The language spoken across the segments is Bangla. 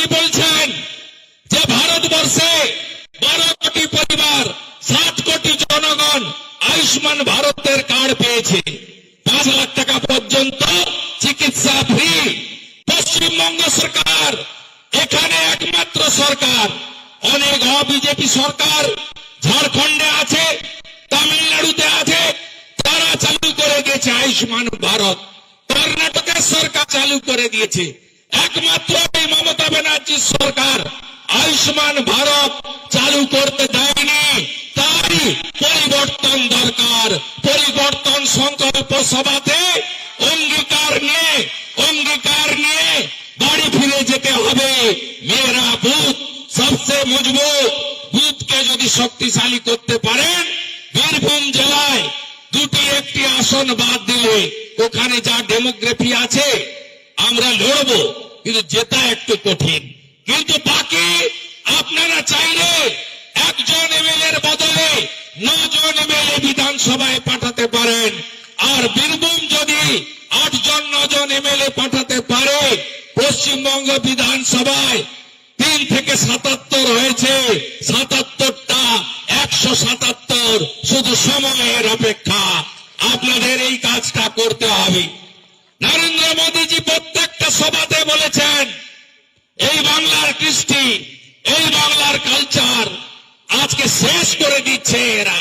মোদীজি বলছেন? যে ভারতবর্ষে বারো কোটি পরিবার ষাট কোটি জনগণ আয়ুষ্মান ভারতের কার্ড পেয়েছে। পাঁচ লাখ টাকা পর্যন্ত চিকিৎসা ফ্রি। পশ্চিমবঙ্গ সরকার, এখানে একমাত্র সরকার। অনেক অবিজেপি সরকার ঝাড়খণ্ডে আছে, তামিলনাড়ুতে আছে, তারা চালু করে দিয়েছে আয়ুষ্মান ভারত। কর্ণাটকের সরকার চালু করে দিয়েছে। একমাত্র এই মমতা ব্যানার্জির সরকার। আয়ুষ্মান ভারত চালু করতে দেয়নি। তাই পরিবর্তন দরকার। পরিবর্তন সংকল্প সভাতে অঙ্গীকার নিয়ে অঙ্গীকার নিয়ে বাড়ি ফিরে যেতে হবে। মেয়েরা বুথ সবচেয়ে মজবুত বুথকে যদি শক্তিশালী করতে পারেন, বীরভূম জেলায় দুটি একটি আসন বাদ দিলে ওখানে যা ডেমোগ্রাফি আছে আমরা লড়বো, কিন্তু জেতা একটু কঠিন। কিন্তু বাকি, আপনারা চাইলে একজন এমএলএ এর বদলে নজন এমএলএ বিধানসভায় পাঠাতে পারেন। আর বীরভূম যদি আটজন, নজন এমএলএ পাঠাতে পারে, পশ্চিমবঙ্গ বিধানসভায় তিন থেকে সাতাত্তর হয়েছে। সাতাত্তরটা একশো সাতাত্তর শুধু সময়ের অপেক্ষা। আপনাদের এই কাজটা করতে হবে। নরেন্দ্র মোদীজি প্রত্যেকটা সভাতে বলেছেন, এই বাংলার কৃষ্টি, এই বাংলার কালচার আজকে শেষ করে দিচ্ছে এরা।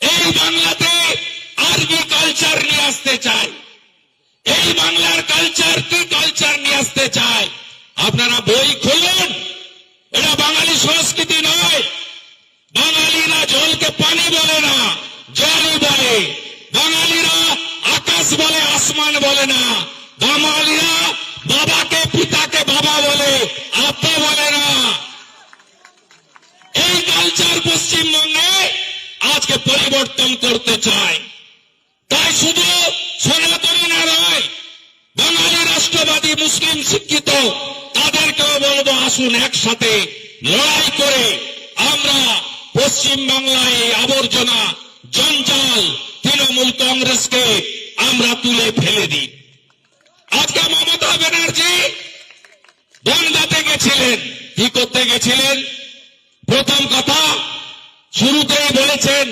এই বাংলাতে আরবি কালচার নিয়ে আসতে চায়। এই বাংলার কালচার কি কালচার নিয়ে আসতে চায়? আপনারা বই খুলুন। এটা বাঙালি সংস্কৃতি নয়। বাঙালিরা জলকে পানি বলে না জলই বলে। বাঙালিরা আকাশ বলে, আসমান বলে না। বাঙালিরা বাবাকে, পিতাকে বাবা বলে, আব্বা বলে না। এই কালচার পশ্চিমবঙ্গে আজকে পরিবর্তন করতে চায়। তাই শুধু সনাতনী না নয় বাঙালি রাষ্ট্রবাদী মুসলিম শিক্ষিত, তাদেরকেও বলব, আসুন একসাথে লড়াই করে আমরা পশ্চিম বাংলায় এই আবর্জনা, জঞ্জাল তৃণমূল কংগ্রেসকে আমরা তুলে ফেলে দিই। আজকে মমতা ব্যানার্জি বনগাতে গেছিলেন, কি করতে গেছিলেন? প্রথম কথা শুরুতেই বলেছেন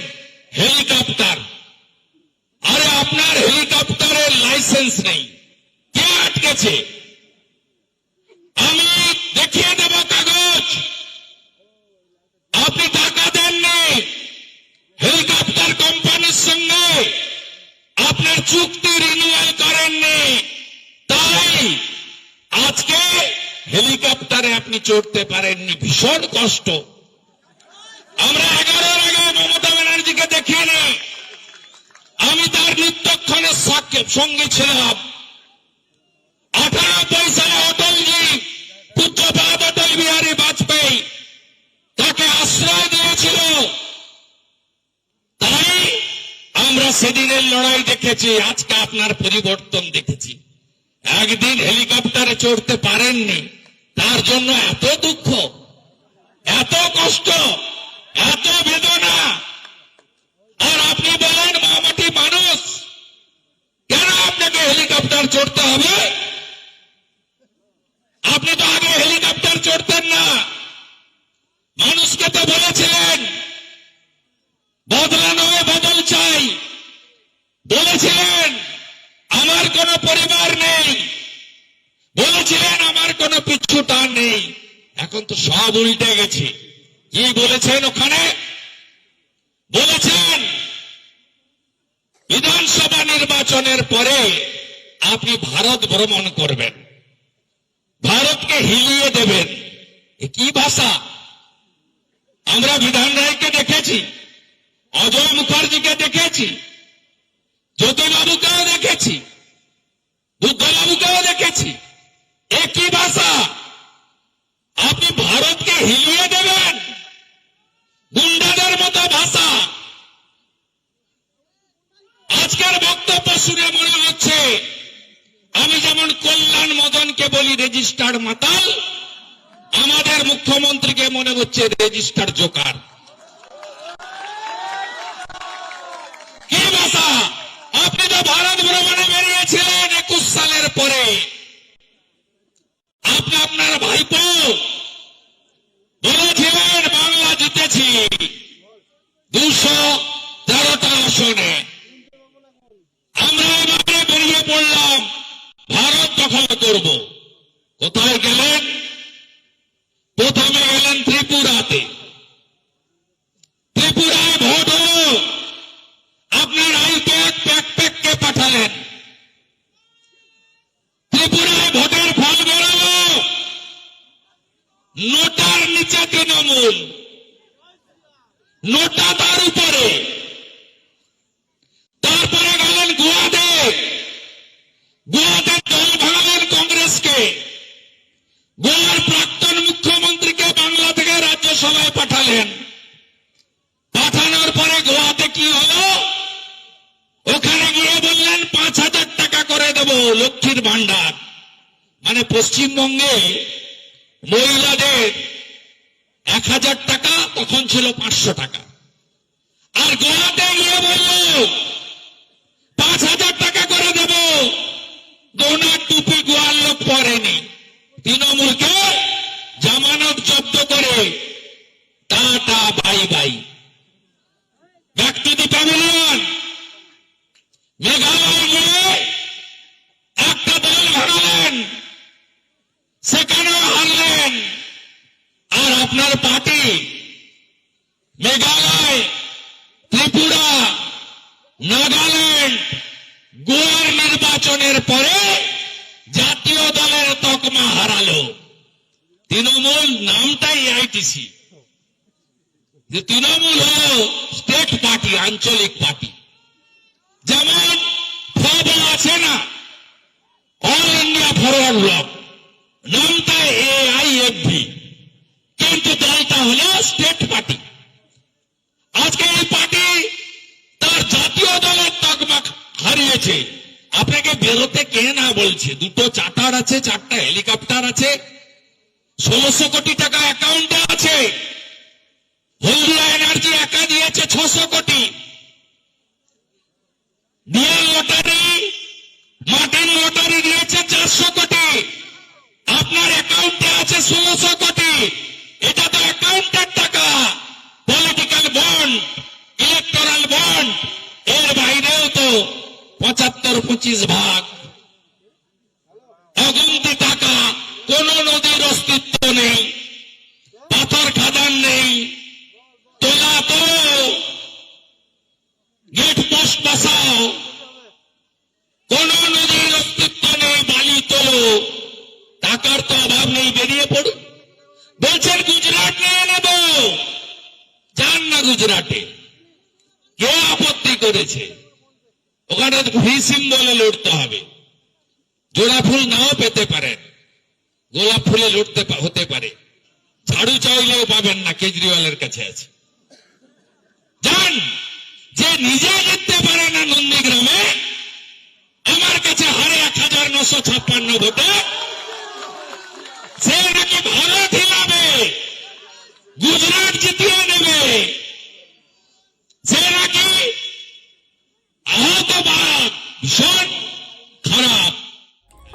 হেলিকপ্টার। আরে আপনার হেলিকপ্টারের লাইসেন্স নেই। কে আটকেছে? আমি দেখিয়ে দেব কাগজ আপনি টাকা দেননি হেলিকপ্টার কোম্পানির সঙ্গে আপনার চুক্তি রিনিউয়াল করেননি। তাই আজকে হেলিকপ্টারে আপনি চড়তে পারেননি। ভীষণ কষ্ট। আমরা এগারোর আগে মমতা ব্যানার্জিকে দেখিনি আমি তার নিত্যক্ষণের সাক্ষে, সঙ্গে ছিলাম। আঠারো পয়সায় অটলজি পূজ্যপাদ অটল বিহারী বাজপেয়ী, তাকে আশ্রয় দিয়েছিল তাই আমরা সেদিনের লড়াই দেখেছি, আজকে আপনার পরিবর্তন দেখেছি। একদিন হেলিকপ্টারে চড়তে পারেননি, তার জন্য এত দুঃখ, এত কষ্ট, এত বেদনা আর আপনি বলেন মামাটি মানুষ কেন আপনাকে হেলিকপ্টার চড়তে হবে আপনি তো আগে হেলিকপ্টার চড়তেন না মানুষকে তো বলেছিলেন বদলা নয় বদল চাই বলেছিলেন আমার পরিবার নেই। বলেছিলেন, আমার কোনো পিছু টান নেই। এখন তো সব উল্টে গেছে। কি বলেছেন ওখানে? বলেছেন, বিধানসভা নির্বাচনের পরে আপনি ভারত ভ্রমণ করবেন। ভারতকে হিলিয়ে দেবেন। কি ভাষা? আমরা বিধান রায়কে দেখেছি, অজয় মুখার্জিকে দেখেছি, জ্যোতিবাবুকেও দেখেছি। বুদ্ধবাবুকেও দেখেছি। এ কি ভাষা আপনি ভারতকে হিলিয়ে দেবেন। গুন্ডাদের মতো ভাষা আজকের বক্তব্য শুনে মনে হচ্ছে, আমি যেমন কল্যাণ মদনকে বলি রেজিস্টার্ড মাতাল, আমাদের মুখ্যমন্ত্রীকে মনে হচ্ছে রেজিস্টার জোকার। কি ভাষা আপনি তো ভারত ভ্রমণে বেরিয়েছিলেন পরে আপনি আপনার ভাইপো বলেছিলেন বাংলা জিতেছি দুশো তেরোটা আসনে। আমরা এবারে বেরিয়ে পড়লাম, ভারত দখল করব। কোথায় গেলেন প্রথমে গেলেন ত্রিপুরাতে ত্রিপুরায় ভোট হলো আপনার আইপ্যাক প্যাকপ্যাককে পাঠালেন ত্রিপুরায় ভোটের ফল বেরোলো নোটার নিচে তৃণমূল নোটা তার উপরে। তারপরে গেলেন গোয়াতে। গোয়াতে দল ভাঙালেন কংগ্রেসকে। গোয়ার প্রাক্তন মুখ্যমন্ত্রীকে বাংলা থেকে রাজ্যসভায় পাঠালেন। পাঠানোর পরে গোয়াতে কি হলো? ওখানে গিয়ে বললেন, পাঁচ হাজার টাকা করে দেব লক্ষ্মীর ভান্ডার মানে পশ্চিমবঙ্গে মহিলাদের এক হাজার টাকা তখন ছিল পাঁচশো টাকা। আর গোয়াতে গিয়ে বলল, পাঁচ হাজার টাকা করে দেব। গোনার টুপি গোয়ার লোক পরেনি। তৃণমূলকে জামানত জব্দ করে tata, bye bye. Back to the pavilion Meghalaya গিয়ে একটা দল হারালেন সেখানেও হারলেন আর আপনার পার্টি মেঘালয়, ত্রিপুরা, নাগাল্যান্ড গোয়ার নির্বাচনের পরে জাতীয় দলের তকমা হারালো। তৃণমূল নামটাই আইটিসি। যে তৃণমূল হল স্টেট পার্টি, আঞ্চলিক পার্টি। যেমন ফব আছে না? All India forward bloc. নামটা হারিয়েছে আপনাকে বেরোতে কে না বলছে? দুটো চার্টার আছে, চারটা হেলিকপ্টার আছে, ষোলোশো কোটি টাকা অ্যাকাউন্টে আছে। পঁচিশ ভাগ। অগুন্তি টাকা, কোন নদীর অস্তিত্ব নেই পাথর খাদান নেই, তোলা তোলো, গেট পোস্ট বসাও, কোন নদীর অস্তিত্ব নেই, বালি তোলো, টাকার তো অভাব নেই, বেরিয়ে পড়ুন। বলছেন, গুজরাট নিয়ে নেব। যান না গুজরাটে। কে আপত্তি করেছে। ওখানে ফ্রি সিম্বলে লড়তে হবে। জোড়া ফুল নাও পেতে পারেন। গোলাপ ফুলে লড়তে হতে পারে। ঝাড়ু চাইলেও পাবেন না, কেজরিওয়ালের কাছে আছে। যান! যে নিজে জিততে পারে না নন্দীগ্রামে, আমার কাছে হারে এক হাজার নশো ছাপ্পান্ন ভোটে, সে নাকি ভারত হিলাবে গুজরাট জিতিয়ে নেবে সে নাকি আহত ভারত ভীষণ খারাপ